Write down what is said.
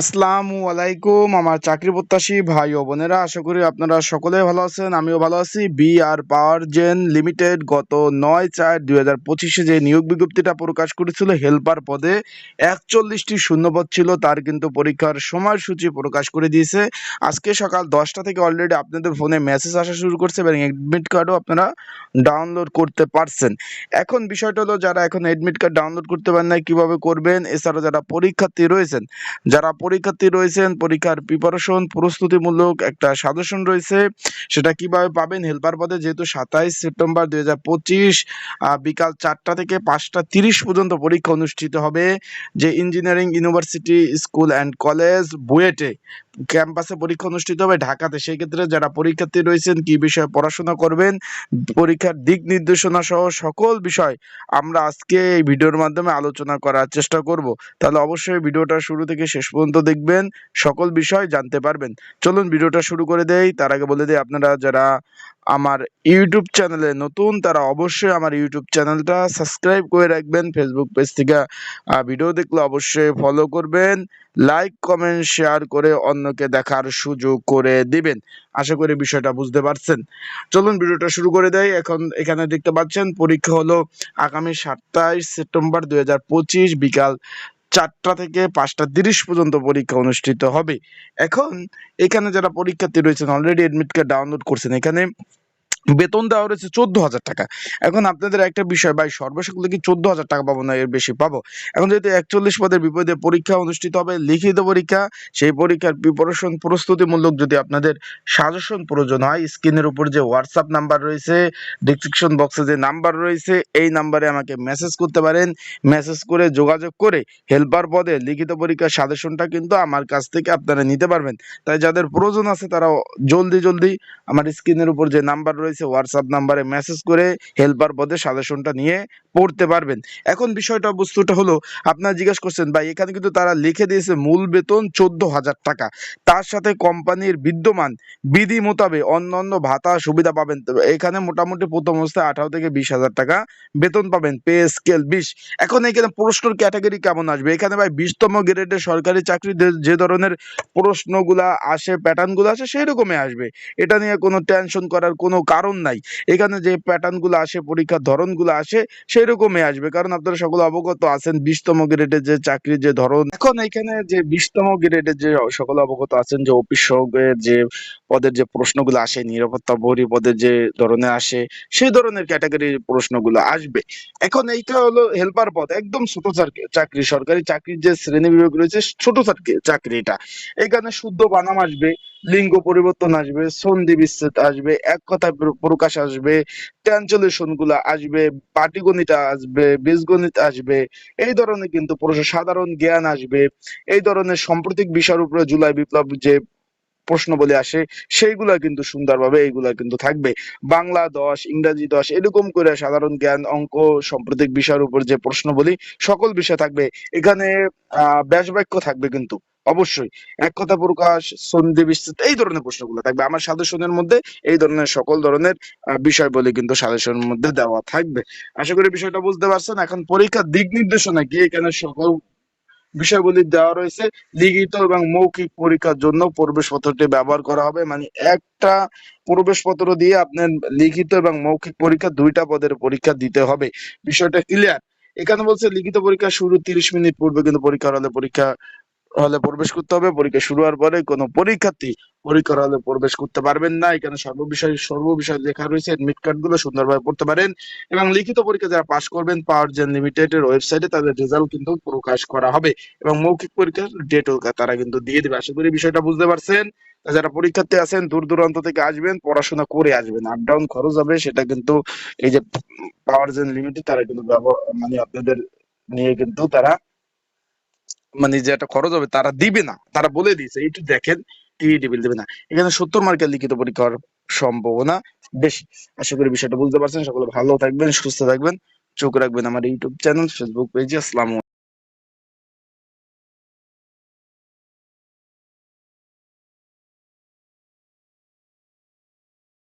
আসসালামু আলাইকুম, আমার চাকরি প্রত্যাশী ভাই ও বোনেরা, আশা করি আপনারা সকলে ভালো আছেন, আমিও ভালো আছি। B R Power Gen Limited গত নয় চার দুই হাজার পঁচিশে যে নিয়োগ বিজ্ঞপ্তিটা প্রকাশ করেছিল হেল্পার পদে একচল্লিশটি শূন্যপদ ছিল, তার কিন্তু পরীক্ষার সময়সূচি প্রকাশ করে দিয়েছে। আজকে সকাল দশটা থেকে অলরেডি আপনাদের ফোনে মেসেজ আসা শুরু করছে এবং অ্যাডমিট কার্ডও আপনারা ডাউনলোড করতে পারছেন। এখন বিষয়টা হলো, যারা এখন অ্যাডমিট কার্ড ডাউনলোড করতে পারেন না কীভাবে করবেন? এছাড়া যারা পরীক্ষার্থী রয়েছেন, যারা পরীক্ষার্থী রয়েছেন, পরীক্ষার প্রিপারেশন প্রস্তুতিমূলক একটা সাজেশন রয়েছে। সেটা কীভাবে পাবেন? হেল্পার পদে যেহেতু সাতাইশ সেপ্টেম্বর দু হাজার পঁচিশ বিকাল চারটা থেকে পাঁচটা তিরিশ পর্যন্ত পরীক্ষা অনুষ্ঠিত হবে। যে engineering university school and college বুয়েটে ক্যাম্পাসে পরীক্ষা অনুষ্ঠিত হবে। ঢাকাতে সেই ক্ষেত্রে যারা পরীক্ষার্থী রয়েছেন, কি বিষয়ে পড়াশোনা করবেন, পরীক্ষার দিক নির্দেশনা সহ সকল বিষয় আমরা আজকে এই ভিডিওর মাধ্যমে আলোচনা করার চেষ্টা করব। তাহলে অবশ্যই ভিডিওটা শুরু থেকে শেষ পর্যন্ত দেখবেন, সকল বিষয় জানতে পারবেন। চলুন ভিডিওটা শুরু করে দেই। তার আগে বলে দিই, আপনারা যারা আমার ইউটিউব চ্যানেলে নতুন, তারা অবশ্যই আমার ইউটিউব চ্যানেলটা সাবস্ক্রাইব করে রাখবেন। ফেসবুক পেজ থেকে ভিডিও দেখলে অবশ্যই ফলো করবেন। লাইক কমেন্ট শেয়ার করে অন্যকে দেখার সুযোগ করে দিবেন। আশা করি বিষয়টা বুঝতে পারছেন। চলুন ভিডিওটা শুরু করে দেয় এখন এখানে দেখতে পাচ্ছেন, পরীক্ষা হলো আগামী সাতাইশ সেপ্টেম্বর দু হাজার পঁচিশ বিকাল চারটা থেকে পাঁচটা তিরিশ পর্যন্ত পরীক্ষা অনুষ্ঠিত হবে। এখন এখানে যারা পরীক্ষার্থী রয়েছেন অলরেডি এডমিট কার্ড ডাউনলোড করছেন। এখানে বেতন দেওয়া রয়েছে চোদ্দ হাজার টাকা। এখন আপনাদের একটা বিষয়, ভাই, সর্বশেষগুলো কি চোদ্দ হাজার টাকা পাবো না এর বেশি পাবো? এখন যেহেতু একচল্লিশ পদের বিপদে পরীক্ষা অনুষ্ঠিত হবে, লিখিত পরীক্ষা, সেই পরীক্ষার প্রিপারেশন প্রস্তুতিমূলক যদি আপনাদের সাজেশন প্রয়োজন হয় স্ক্রিনের উপর যে হোয়াটসঅ্যাপ নাম্বার রয়েছে ডিসক্রিপশন বক্সে যে নাম্বার রয়েছে, এই নাম্বারে আমাকে মেসেজ করতে পারেন। মেসেজ করে, যোগাযোগ করে হেল্পার পদে লিখিত পরীক্ষার সাজেশনটা কিন্তু আমার কাছ থেকে আপনারা নিতে পারবেন। তাই যাদের প্রয়োজন আছে তারা জলদি জলদি আমার স্ক্রিনের উপর যে নাম্বার রয়েছে হোয়াটসঅ্যাপ নাম্বারে মেসেজ করে হেল্পার পদে সাজেশনটা নিয়ে পড়তে পারবেন। এখন বিষয়টা, বস্তুটা হলো, আপনারা জিজ্ঞাসা করছেন, ভাই, এখানে কিন্তু তারা লিখে দিয়েছে মূল বেতন চোদ্দ হাজার টাকা। তার সাথে কোম্পানির বিদ্যমান বিধি মোতাবেক অন্যান্য ভাতা সুবিধা পাবেন। এখানে মোটামুটি প্রথম অবস্থায় আঠারো থেকে বিশ হাজার টাকা বেতন পাবেন, পে স্কেল বিশ। এখন এখানে প্রশ্নর ক্যাটাগরি কেমন আসবে? এখানে ভাই বিশতম গ্রেডের সরকারি চাকরি যে ধরনের প্রশ্নগুলা আসে প্যাটার্নগুলো আসে সেই রকমই আসবে। এটা নিয়ে কোনো টেনশন করার কোনো কারণ নাই। এখানে যে প্যাটার্নগুলো আসে, পরীক্ষার ধরনগুলো আসে সেই রকমই আসবে। কারণ আপনারা সকলে অবগত আছেন, বিশতম গ্রেডের যে চাকরির যে ধরন, এখন এখানে যে বিশতম গ্রেডের যে সকলে অবগত আছেন, যে অফিস যে পদের যে প্রশ্নগুলো আসে, নিরাপত্তা প্রহরী পদের যে ধরনের আসে, সেই ধরনের ক্যাটাগরির প্রশ্নগুলো আসবে। এখন এইটা হলো হেল্পার পদ, একদম ছোট চাকরি- সরকারি চাকরির যে শ্রেণি বিভাগ রয়েছে, ছোট চাকরি এটা এখানে শুদ্ধ বানাম আসবে। লিঙ্গ পরিবর্তন আসবে, সন্ধি বিচ্ছেদ আসবে, এক প্র- প্রকাশ আসবে ট্রান্সলেশনগুলা আসবে, পাটিগণিত আসবে, বীজগণিত আসবে, এই ধরনের কিন্তু প্রশ্ন, সাধারণ জ্ঞান আসবে, এই ধরনের সাম্প্রতিক বিষয়ের উপরে জুলাই বিপ্লব যে প্রশ্নবলী আসে, সেইগুলা কিন্তু সুন্দরভাবে এইগুলা কিন্তু থাকবে। বাংলা দশ, ইংরাজি দশ, এরকম করে সাধারণ জ্ঞান অঙ্ক, সাম্প্রতিক বিষয়ের উপর যে প্রশ্নবলী সকল বিষয় থাকবে। এখানে, আহ, ব্যাস বাক্য থাকবে কিন্তু। অবশ্যই। এক কথা প্রকাশ সন্ধি বিচ্ছেদ এই ধরনের প্রশ্নগুলো থাকবে। আমার সাজেশনের মধ্যে এই ধরনের সকল ধরনের আহ, বিষয়বলী কিন্তু সাজেশনের মধ্যে দেওয়া থাকবে। আশা করি বিষয়টা বুঝতে পারছেন। এখন পরীক্ষার দিক নির্দেশনা কি? এখানে সকল বিষয়গুলি দেওয়া রয়েছে। লিখিত এবং মৌখিক পরীক্ষার জন্য প্রবেশপত্রটি ব্যবহার করা হবে। মানে একটা প্রবেশপত্র দিয়ে আপনার লিখিত এবং মৌখিক পরীক্ষা দুইটা পদের পরীক্ষা দিতে হবে। বিষয়টা ক্লিয়ার এখানে বলছে লিখিত পরীক্ষা শুরু তিরিশ মিনিট পূর্বে কিন্তু পরীক্ষার হলে পরীক্ষা হলে প্রবেশ করতে হবে। পরীক্ষা শুরু হওয়ার পরে কোনো পরীক্ষার্থী পরীক্ষার হলে প্রবেশ করতে পারবেন না। এখানে সর্ববিষয় সর্ববিষয় লেখা রয়েছে। এডমিট কার্ডগুলো সুন্দরভাবে পড়তে পারেন এবং লিখিত পরীক্ষা যারা পাশ করবেন পাওয়ার জেন লিমিটেড এর ওয়েবসাইটে তাদের রেজাল্ট কিন্তু প্রকাশ করা হবে এবং মৌখিক পরীক্ষার ডেট তারা কিন্তু দিয়ে দেবে। আশা করি বিষয়টা বুঝতে পারছেন। যারা পরীক্ষার্থী আছেন, দূর দূরান্ত থেকে আসবেন, পড়াশোনা করে আসবেন। আপ ডাউন খরচ হবে, সেটা কিন্তু এই যে পাওয়ার জেন লিমিটেড তারা কিন্তু মানে আপনাদের নিয়ে কিন্তু তারা মানে যে একটা খরচ হবে তারা দিবে না। তারা বলে দিয়েছে একটু দেখেন টিইটি বিল দিবে না। এখানে সত্তর মার্কের লিখিত পরীক্ষার সম্ভাবনা বেশি। আশা করি বিষয়টা বুঝতে পারছেন। সকলে ভালো থাকবেন, সুস্থ থাকবেন। চোখ রাখবেন আমার ইউটিউব চ্যানেল ফেসবুক পেজে আসসালামু